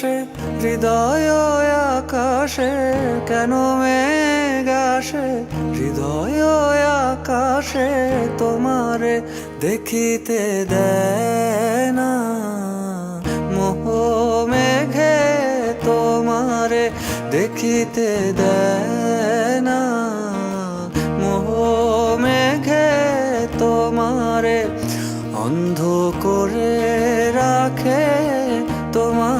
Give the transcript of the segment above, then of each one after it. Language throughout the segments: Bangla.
আসে হৃদয় আকাশে, কেন মেঘ আসে? হৃদয় আকাশে তোমারে দেখিতে দেয় না। মোহ মেঘে তোমারে দেখিতে দেয় না। মোহ মেঘে তোমারে অন্ধ করে রাখে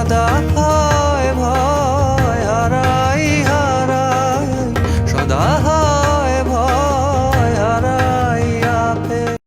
সদা